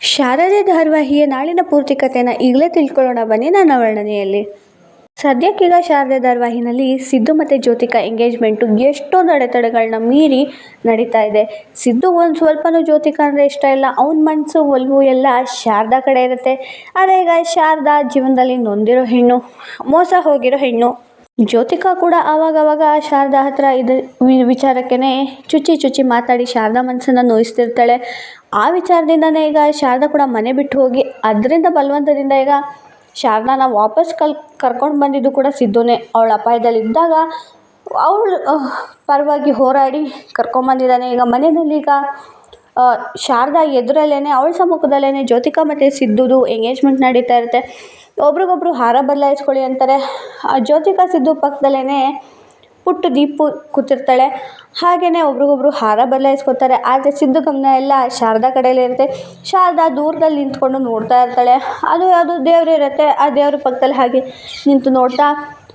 ಶಾರದೆ ಧಾರಾವಾಹಿಯ ನಾಳಿನ ಪೂರ್ತಿ ಕಥೆನ ಈಗಲೇ ತಿಳ್ಕೊಳ್ಳೋಣ. ಬನ್ನಿ ನನ್ನ ವರ್ಣನೆಯಲ್ಲಿ. ಸದ್ಯಕ್ಕೀಗ ಶಾರದೆ ಧಾರಾವಾಹಿನಲ್ಲಿ ಸಿದ್ದು ಮತ್ತು ಜ್ಯೋತಿಕಾ ಎಂಗೇಜ್ಮೆಂಟು ಎಷ್ಟೊಂದು ಅಡೆತಡೆಗಳನ್ನ ಮೀರಿ ನಡೀತಾ ಇದೆ. ಸಿದ್ದು ಒಂದು ಸ್ವಲ್ಪನೂ ಜ್ಯೋತಿಕಾ ಅಂದರೆ ಇಷ್ಟ ಇಲ್ಲ. ಅವನ ಮನಸ್ಸು ಒಲವು ಎಲ್ಲ ಶಾರದಾ ಕಡೆ ಇರುತ್ತೆ. ಆದರೆ ಈಗ ಶಾರದಾ ಜೀವನದಲ್ಲಿ ನೊಂದಿರೋ ಹೆಣ್ಣು, ಮೋಸ ಹೋಗಿರೋ ಹೆಣ್ಣು ಜ್ಯೋತಿಕಾ ಕೂಡ ಆವಾಗವಾಗ ಶಾರದಾ ಹತ್ರ ಇದು ವಿಚಾರಕ್ಕೇ ಚುಚ್ಚಿ ಚುಚ್ಚಿ ಮಾತಾಡಿ ಶಾರದಾ ಮನಸ್ಸನ್ನು ನೋಯಿಸ್ತಿರ್ತಾಳೆ. ಆ ವಿಚಾರದಿಂದನೇ ಈಗ ಶಾರದಾ ಕೂಡ ಮನೆ ಬಿಟ್ಟು ಹೋಗಿ ಅದರಿಂದ ಬಲವಂತದಿಂದ ಈಗ ಶಾರದಾನ ವಾಪಸ್ ಕಲ್ ಕರ್ಕೊಂಡು ಬಂದಿದ್ದು ಕೂಡ ಸಿದ್ದುನೇ ಅವಳ ಅಪಾಯದಲ್ಲಿದ್ದಾಗ ಅವಳು ಪರವಾಗಿ ಹೋರಾಡಿ ಕರ್ಕೊಂಬಂದಿದ್ದಾನೆ ಈಗ ಮನೆಯಲ್ಲಿ ಈಗ ಶಾರದಾ ಎದುರಲ್ಲೇ ಅವಳ ಸಮ್ಮುಖದಲ್ಲೇ ಜ್ಯೋತಿಕಾ ಮತ್ತು ಸಿದ್ದುದು ಎಂಗೇಜ್ಮೆಂಟ್ ನಡೀತಾ ಇರುತ್ತೆ. ಒಬ್ರಿಗೊಬ್ರು ಹಾರ ಬದಲಾಯಿಸ್ಕೊಳ್ಳಿ ಅಂತಾರೆ. ಜ್ಯೋತಿಕಾ ಸಿದ್ದು ಪಕ್ಕದಲ್ಲೇ ಪುಟ್ಟು ದೀಪು ಕೂತಿರ್ತಾಳೆ. ಹಾಗೆಯೇ ಒಬ್ರಿಗೊಬ್ರು ಹಾರ ಬದಲಾಯಿಸ್ಕೊತಾರೆ ಆದರೆ ಸಿದ್ದು ಗಮನ ಎಲ್ಲ ಶಾರದಾ ಕಡೆಯಲ್ಲೇ ಇರುತ್ತೆ. ಶಾರದಾ ದೂರದಲ್ಲಿ ನಿಂತ್ಕೊಂಡು ನೋಡ್ತಾ ಇರ್ತಾಳೆ. ಅದು ಅದು ದೇವರು ಇರುತ್ತೆ. ಆ ದೇವ್ರ ಪಕ್ಕದಲ್ಲಿ ಹಾಗೆ ನಿಂತು ನೋಡ್ತಾ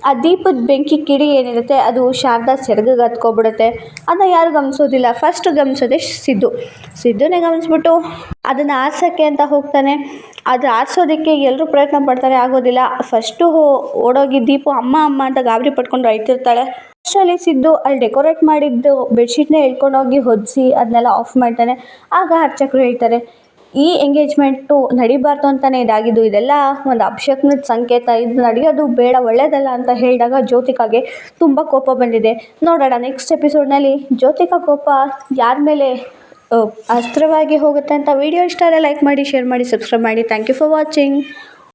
ಆ ದೀಪದ ಬೆಂಕಿ ಕಿಡಿ ಏನಿರುತ್ತೆ, ಅದು ಶಾರದಾ ಸೆರಗಿಗೆ ಹತ್ಕೊಬಿಡುತ್ತೆ. ಅದನ್ನ ಯಾರು ಗಮನಿಸೋದಿಲ್ಲ. ಫಸ್ಟ್ ಗಮನಿಸೋದೇ ಸಿದ್ದು. ಸಿದ್ದುನೇ ಗಮನಿಸ್ಬಿಟ್ಟು ಅದನ್ನು ಆರಿಸೋಕ್ಕೆ ಅಂತ ಹೋಗ್ತಾನೆ. ಅದು ಆರಿಸೋದಕ್ಕೆ ಎಲ್ಲರೂ ಪ್ರಯತ್ನ ಪಡ್ತಾರೆ, ಆಗೋದಿಲ್ಲ. ಫಸ್ಟು ಓಡೋಗಿ ದೀಪು, ಅಮ್ಮ ಅಮ್ಮ ಅಂತ ಗಾಬರಿ ಪಟ್ಕೊಂಡು ಅಳ್ತಿರ್ತಾಳೆ. ಅಷ್ಟರಲ್ಲಿ ಸಿದ್ದು ಅಲ್ಲಿ ಡೆಕೋರೇಟ್ ಮಾಡಿದ್ದು ಬೆಡ್ಶೀಟ್ನ ಎಳ್ಕೊಂಡೋಗಿ ಹೊದಿಸಿ ಅದನ್ನೆಲ್ಲ ಆಫ್ ಮಾಡ್ತಾನೆ. ಆಗ ಅರ್ಚಕರು ಹೇಳ್ತಾರೆ ಈ ಎಂಗೇಜ್ಮೆಂಟು ನಡಿಬಾರ್ದು ಅಂತಲೇ ಇದಾಗಿದ್ದು, ಇದೆಲ್ಲ ಒಂದು ಅಪಶಕ್ನದ ಸಂಕೇತ. ಇದು ನಡೆಯೋದು ಬೇಡ ಒಳ್ಳೆಯದಲ್ಲ ಅಂತ ಹೇಳಿದಾಗ ಜ್ಯೋತಿಕಾಗೆ ತುಂಬ ಕೋಪ ಬಂದಿದೆ. ನೋಡೋಣ ನೆಕ್ಸ್ಟ್ ಎಪಿಸೋಡ್ನಲ್ಲಿ ಜ್ಯೋತಿಕಾ ಕೋಪ ಯಾರ ಮೇಲೆ ಅಸ್ತ್ರವಾಗಿ ಹೋಗುತ್ತೆ ಅಂತ ವಿಡಿಯೋ ಇಷ್ಟ ಲೈಕ್ ಮಾಡಿ ಶೇರ್ ಮಾಡಿ ಸಬ್ಸ್ಕ್ರೈಬ್ ಮಾಡಿ. Thank you for watching